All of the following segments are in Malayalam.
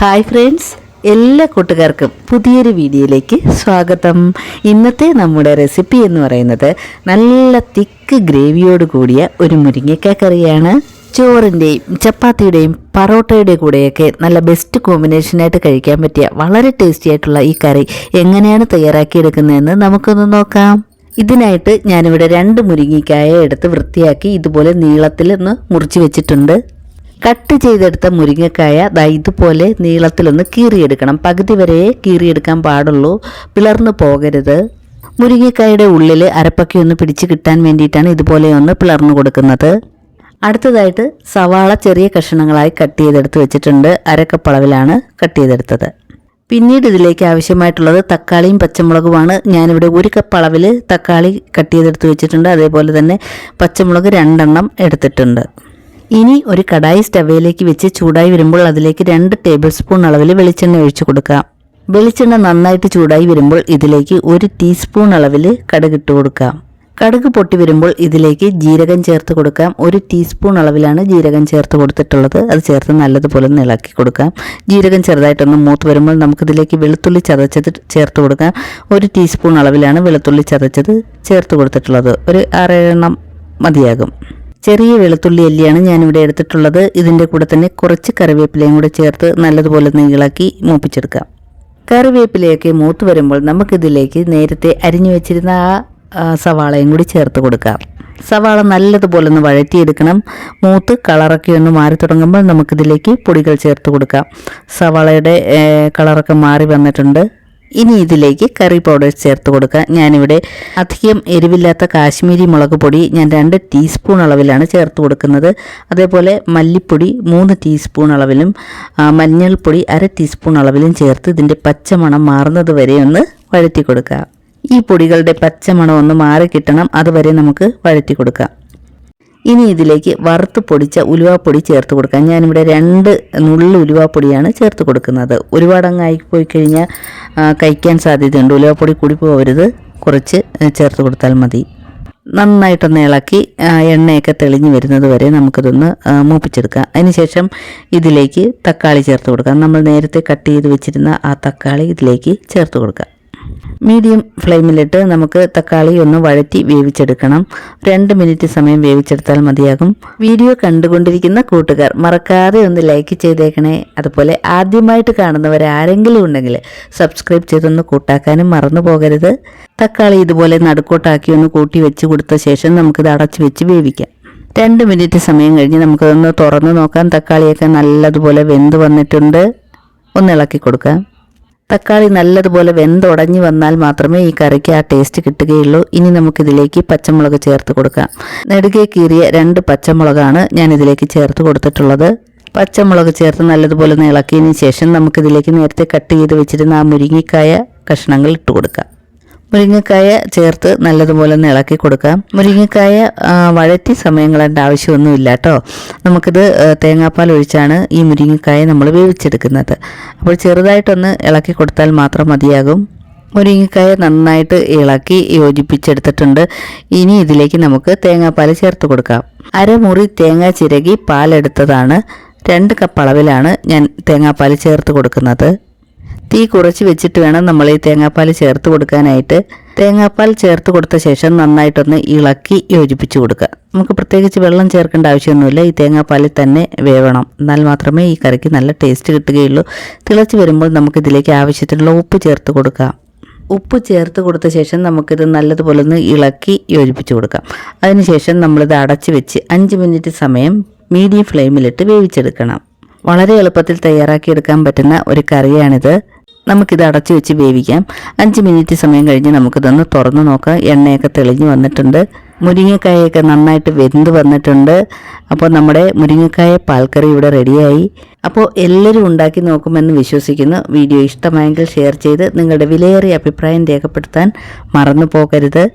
ഹായ് ഫ്രണ്ട്സ് എല്ലാ കൂട്ടുകാർക്കും പുതിയൊരു വീഡിയോയിലേക്ക് സ്വാഗതം. ഇന്നത്തെ നമ്മുടെ റെസിപ്പി എന്ന് പറയുന്നത് നല്ല തിക്ക് ഗ്രേവിയോട് കൂടിയ ഒരു മുരിങ്ങയ്ക്ക കറിയാണ് ചോറിന്റെയും ചപ്പാത്തിയുടെയും പറോട്ടയുടെ കൂടെയൊക്കെ നല്ല ബെസ്റ്റ് കോമ്പിനേഷനായിട്ട് കഴിക്കാൻ പറ്റിയ വളരെ ടേസ്റ്റി ആയിട്ടുള്ള ഈ കറി എങ്ങനെയാണ് തയ്യാറാക്കിയെടുക്കുന്നതെന്ന് നമുക്കൊന്ന് നോക്കാം. ഇതിനായിട്ട് ഞാനിവിടെ രണ്ട് മുരിങ്ങയ്ക്കായ എടുത്ത് വൃത്തിയാക്കി ഇതുപോലെ നീളത്തിൽ ഒന്ന് മുറിച്ച് വെച്ചിട്ടുണ്ട്. കട്ട് ചെയ്തെടുത്ത മുരിങ്ങക്കായ ദാ ഇതുപോലെ നീളത്തിലൊന്ന് കീറിയെടുക്കണം. പകുതി വരെ കീറിയെടുക്കാൻ പാടുള്ളൂ. പിളർന്നു പോകരുത്. മുരിങ്ങക്കായയുടെ ഉള്ളിൽ അരപ്പൊക്കെ ഒന്ന് പിടിച്ച് കിട്ടാൻ വേണ്ടിയിട്ടാണ് ഇതുപോലെ ഒന്ന് പിളർന്നു കൊടുക്കുന്നത്. അടുത്തതായിട്ട് സവാള ചെറിയ കഷ്ണങ്ങളായി കട്ട് ചെയ്തെടുത്ത് വെച്ചിട്ടുണ്ട്. അരക്കപ്പളവിലാണ് കട്ട് ചെയ്തെടുത്തത്. പിന്നീട് ഇതിലേക്ക് ആവശ്യമായിട്ടുള്ളത് തക്കാളിയും പച്ചമുളകുമാണ്. ഞാനിവിടെ ഒരു കപ്പ് അളവിൽ തക്കാളി കട്ട് ചെയ്തെടുത്ത് വെച്ചിട്ടുണ്ട്. അതേപോലെ തന്നെ പച്ചമുളക് രണ്ടെണ്ണം എടുത്തിട്ടുണ്ട്. ഇനി ഒരു കടായി സ്റ്റവയിലേക്ക് വെച്ച് ചൂടായി വരുമ്പോൾ അതിലേക്ക് രണ്ട് ടേബിൾ സ്പൂൺ അളവിൽ വെളിച്ചെണ്ണ ഒഴിച്ചു കൊടുക്കുക. വെളിച്ചെണ്ണ നന്നായിട്ട് ചൂടായി വരുമ്പോൾ ഇതിലേക്ക് ഒരു ടീസ്പൂൺ അളവിൽ കടുകിട്ട് കൊടുക്കാം കടുക് പൊട്ടി വരുമ്പോൾ ഇതിലേക്ക് ജീരകം ചേർത്ത് കൊടുക്കാം ഒരു ടീസ്പൂൺ അളവിലാണ് ജീരകം ചേർത്ത് കൊടുത്തിട്ടുള്ളത്. അത് ചേർത്ത് നല്ലതുപോലെ ഒന്ന് ഇളക്കി കൊടുക്കാം ജീരകം ചെറുതായിട്ടൊന്ന് മൂത്ത് വരുമ്പോൾ നമുക്കിതിലേക്ക് വെളുത്തുള്ളി ചതച്ചത് ചേർത്ത് കൊടുക്കാം ഒരു ടീസ്പൂൺ അളവിലാണ് വെളുത്തുള്ളി ചതച്ചത് ചേർത്ത് കൊടുത്തിട്ടുള്ളത്. ഒരു ആറേഴെണ്ണം മതിയാകും. ചെറിയ വെളുത്തുള്ളി അല്ലിയാണ് ഞാനിവിടെ എടുത്തിട്ടുള്ളത്. ഇതിന്റെ കൂടെ തന്നെ കുറച്ച് കറിവേപ്പിലയും കൂടെ ചേർത്ത് നല്ലതുപോലെ നീളാക്കി മൂപ്പിച്ചെടുക്കാം. കറിവേപ്പിലയൊക്കെ മൂത്ത് വരുമ്പോൾ നമുക്കിതിലേക്ക് നേരത്തെ അരിഞ്ഞു വെച്ചിരുന്ന ആ, സവാളയും കൂടി ചേർത്ത് കൊടുക്കാം. സവാള നല്ലതുപോലെ ഒന്ന് വഴറ്റിയെടുക്കണം. മൂത്ത് കളറൊക്കെ ഒന്ന് മാറി തുടങ്ങുമ്പോൾ നമുക്കിതിലേക്ക് പൊടികൾ ചേർത്ത് കൊടുക്കാം. സവാളയുടെ കളറൊക്കെ മാറി വന്നിട്ടുണ്ട്. ഇനി ഇതിലേക്ക് കറി പൗഡർ ചേർത്ത് കൊടുക്കുക ഞാനിവിടെ അധികം എരിവില്ലാത്ത കാശ്മീരി മുളക് പൊടി ഞാൻ രണ്ട് ടീസ്പൂൺ അളവിലാണ് ചേർത്ത് കൊടുക്കുന്നത്. അതേപോലെ മല്ലിപ്പൊടി മൂന്ന് ടീസ്പൂൺ അളവിലും മഞ്ഞൾപ്പൊടി അര ടീസ്പൂൺ അളവിലും ചേർത്ത് ഇതിന്റെ പച്ചമണം മാറുന്നത് വരെ ഒന്ന് വഴറ്റി കൊടുക്കുക ഈ പൊടികളുടെ പച്ചമണം ഒന്ന് മാറി കിട്ടണം. അതുവരെ നമുക്ക് വഴറ്റി കൊടുക്കാം. ഇനി ഇതിലേക്ക് വറുത്ത് പൊടിച്ച ഉലുവാപ്പൊടി ചേർത്ത് കൊടുക്കാം. ഞാനിവിടെ രണ്ട് നുള്ളു ഉലുവാപ്പൊടിയാണ് ചേർത്ത് കൊടുക്കുന്നത്. ഒരുപാട് അങ്ങ് ആയിപ്പോയി കഴിഞ്ഞാൽ കഴിക്കാൻ സാധ്യതയുണ്ട്. ഉലുവാപ്പൊടി കൂടി പോകരുത് കുറച്ച് ചേർത്ത് കൊടുത്താൽ മതി. നന്നായിട്ടൊന്ന് ഇളക്കി എണ്ണയൊക്കെ തെളിഞ്ഞ് വരുന്നത് വരെ നമുക്കിതൊന്ന് മൂപ്പിച്ചെടുക്കാം. അതിനുശേഷം ഇതിലേക്ക് തക്കാളി ചേർത്ത് കൊടുക്കാം. നമ്മൾ നേരത്തെ കട്ട് ചെയ്ത് വെച്ചിരുന്ന ആ തക്കാളി ഇതിലേക്ക് ചേർത്ത് കൊടുക്കാം. മീഡിയം ഫ്ലെയിമിലിട്ട് നമുക്ക് തക്കാളി ഒന്ന് വഴറ്റി വേവിച്ചെടുക്കണം. രണ്ട് മിനിറ്റ് സമയം വേവിച്ചെടുത്താൽ മതിയാകും. വീഡിയോ കണ്ടുകൊണ്ടിരിക്കുന്ന കൂട്ടുകാർ മറക്കാതെ ഒന്ന് ലൈക്ക് ചെയ്തേക്കണേ. അതുപോലെ ആദ്യമായിട്ട് കാണുന്നവർ ആരെങ്കിലും ഉണ്ടെങ്കിൽ സബ്സ്ക്രൈബ് ചെയ്തൊന്ന് കൂട്ടാക്കാനും മറന്നു പോകരുത്. തക്കാളി ഇതുപോലെ നടുക്കോട്ടാക്കി ഒന്ന് കൂട്ടി വെച്ച് കൊടുത്ത ശേഷം നമുക്കിത് അടച്ചു വെച്ച് വേവിക്കാം. രണ്ട് മിനിറ്റ് സമയം കഴിഞ്ഞ് നമുക്കതൊന്ന് തുറന്ന് നോക്കാം. തക്കാളിയൊക്കെ നല്ലതുപോലെ വെന്ത് വന്നിട്ടുണ്ട്. ഒന്ന് ഇളക്കി കൊടുക്കാം. തക്കാളി നല്ലതുപോലെ വെന്തുടഞ്ഞു വന്നാൽ മാത്രമേ ഈ കറിക്ക് ആ ടേസ്റ്റ് കിട്ടുകയുള്ളൂ. ഇനി നമുക്കിതിലേക്ക് പച്ചമുളക് ചേർത്ത് കൊടുക്കാം. നെടുകെ കീറിയ രണ്ട് പച്ചമുളകാണ് ഞാൻ ഇതിലേക്ക് ചേർത്ത് കൊടുത്തിട്ടുള്ളത്. പച്ചമുളക് ചേർത്ത് നല്ലതുപോലെ ഇളക്കിയതിന് ശേഷം നമുക്കിതിലേക്ക് നേരത്തെ കട്ട് ചെയ്ത് വെച്ചിരുന്ന ആ മുരിങ്ങിക്കായ കഷ്ണങ്ങൾ ഇട്ട് കൊടുക്കാം. മുരിങ്ങക്കായ ചേർത്ത് നല്ലതുപോലെ ഒന്ന് ഇളക്കി കൊടുക്കാം. മുരിങ്ങക്കായ വഴറ്റി സമയം ആവശ്യമൊന്നും ആവശ്യമൊന്നുമില്ല കേട്ടോ നമുക്കിത് തേങ്ങാപ്പാൽ ഒഴിച്ചാണ് ഈ മുരിങ്ങക്കായ നമ്മൾ വേവിച്ചെടുക്കുന്നത്. അപ്പോൾ ചെറുതായിട്ടൊന്ന് ഇളക്കി കൊടുത്താൽ മാത്രം മതിയാകും. മുരിങ്ങക്കായ നന്നായിട്ട് ഇളക്കി യോജിപ്പിച്ചെടുത്തിട്ടുണ്ട്. ഇനി ഇതിലേക്ക് നമുക്ക് തേങ്ങാപ്പാൽ ചേർത്ത് കൊടുക്കാം. അരമുറി തേങ്ങ ചിരകി പാലെടുത്തതാണ്. രണ്ട് കപ്പ് അളവിലാണ് ഞാൻ തേങ്ങാപ്പാൽ ചേർത്ത് കൊടുക്കുന്നത്. തീ കുറച്ച് വെച്ചിട്ട് വേണം നമ്മൾ ഈ തേങ്ങാപ്പാൽ ചേർത്ത് കൊടുക്കാനായിട്ട്. തേങ്ങാപ്പാൽ ചേർത്ത് കൊടുത്ത ശേഷം നന്നായിട്ടൊന്ന് ഇളക്കി യോജിപ്പിച്ച് കൊടുക്കുക. നമുക്ക് പ്രത്യേകിച്ച് വെള്ളം ചേർക്കേണ്ട ആവശ്യമൊന്നുമില്ല. ഈ തേങ്ങാപ്പാലിൽ തന്നെ വേവണം. എന്നാൽ മാത്രമേ ഈ കറിക്ക് നല്ല ടേസ്റ്റ് കിട്ടുകയുള്ളൂ. തിളച്ച് വരുമ്പോൾ നമുക്ക് ഇതിലേക്ക് ആവശ്യത്തിനുള്ള ഉപ്പ് ചേർത്ത് കൊടുക്കാം. ഉപ്പ് ചേർത്ത് കൊടുത്ത ശേഷം നമുക്കിത് നല്ലതുപോലെ ഒന്ന് ഇളക്കി യോജിപ്പിച്ച് കൊടുക്കാം. അതിനുശേഷം നമ്മളിത് അടച്ച് വെച്ച് അഞ്ച് മിനിറ്റ് സമയം മീഡിയം ഫ്ലെയിമിലിട്ട് വേവിച്ചെടുക്കണം. വളരെ എളുപ്പത്തിൽ തയ്യാറാക്കിയെടുക്കാൻ പറ്റുന്ന ഒരു കറിയാണിത്. നമുക്കിത് അടച്ചു വെച്ച് വേവിക്കാം. അഞ്ച് മിനിറ്റ് സമയം കഴിഞ്ഞ് നമുക്കിതൊന്ന് തുറന്ന് നോക്കാം. എണ്ണയൊക്കെ തെളിഞ്ഞു വന്നിട്ടുണ്ട്. മുരിങ്ങക്കായൊക്കെ നന്നായിട്ട് വെന്ത് വന്നിട്ടുണ്ട്. അപ്പോൾ നമ്മുടെ മുരിങ്ങക്കായ പാൽക്കറി ഇവിടെ റെഡിയായി. അപ്പോൾ എല്ലാവരും ഉണ്ടാക്കി നോക്കുമെന്ന് വിശ്വസിക്കുന്നു. വീഡിയോ ഇഷ്ടമായെങ്കിൽ ഷെയർ ചെയ്ത് നിങ്ങളുടെ വിലയേറിയ അഭിപ്രായം രേഖപ്പെടുത്താൻ മറന്നു പോകരുത്.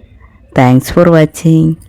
Thanks for watching.